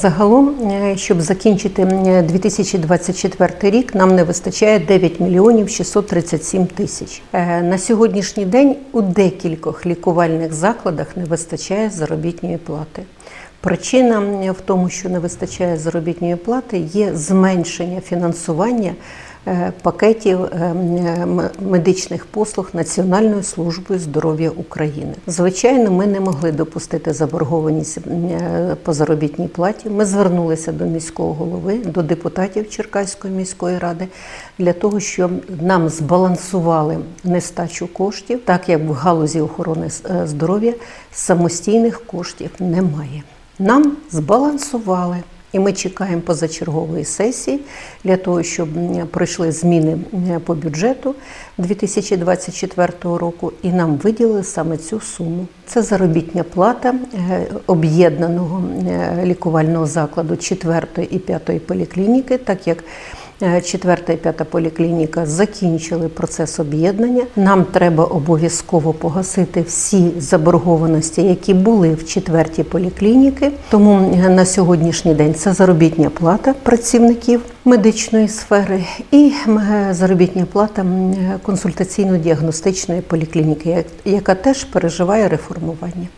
Загалом, е, щоб закінчити м, 2024 рік, нам не вистачає 9 мільйонів 637 тисяч. Е, На сьогоднішній день у декількох лікувальних закладах не вистачає заробітної плати. Причина в тому, що не вистачає заробітної плати, є зменшення фінансування е, пакетів е, медичних послуг Національною службою здоров'я України. Звичайно, ми не могли допустити заборгованість е, по заробітній платі. Ми звернулися до міського голови, до депутатів Черкаської міської ради для того, щоб нам збалансували нестачу коштів, так як в галузі охорони здоров'я самостійних коштів немає. Нам збалансували. І ми чекаємо позачергової сесії для того, щоб пройшли зміни по бюджету 2024 року, і нам виділили саме цю суму. Це заробітня плата е, об'єднаного е, лікувального закладу 4 і 5 поліклініки, так як Четверта і п'ята поліклініка закінчили процес об'єднання. Нам треба обов'язково погасити всі заборгованості, які були в четвертій поліклініки. Тому е, на сьогоднішній день це заробітня плата працівників медичної сфери і е, заробітня плата е, консультаційно-діагностичної поліклініки, як- яка теж переживає реформування.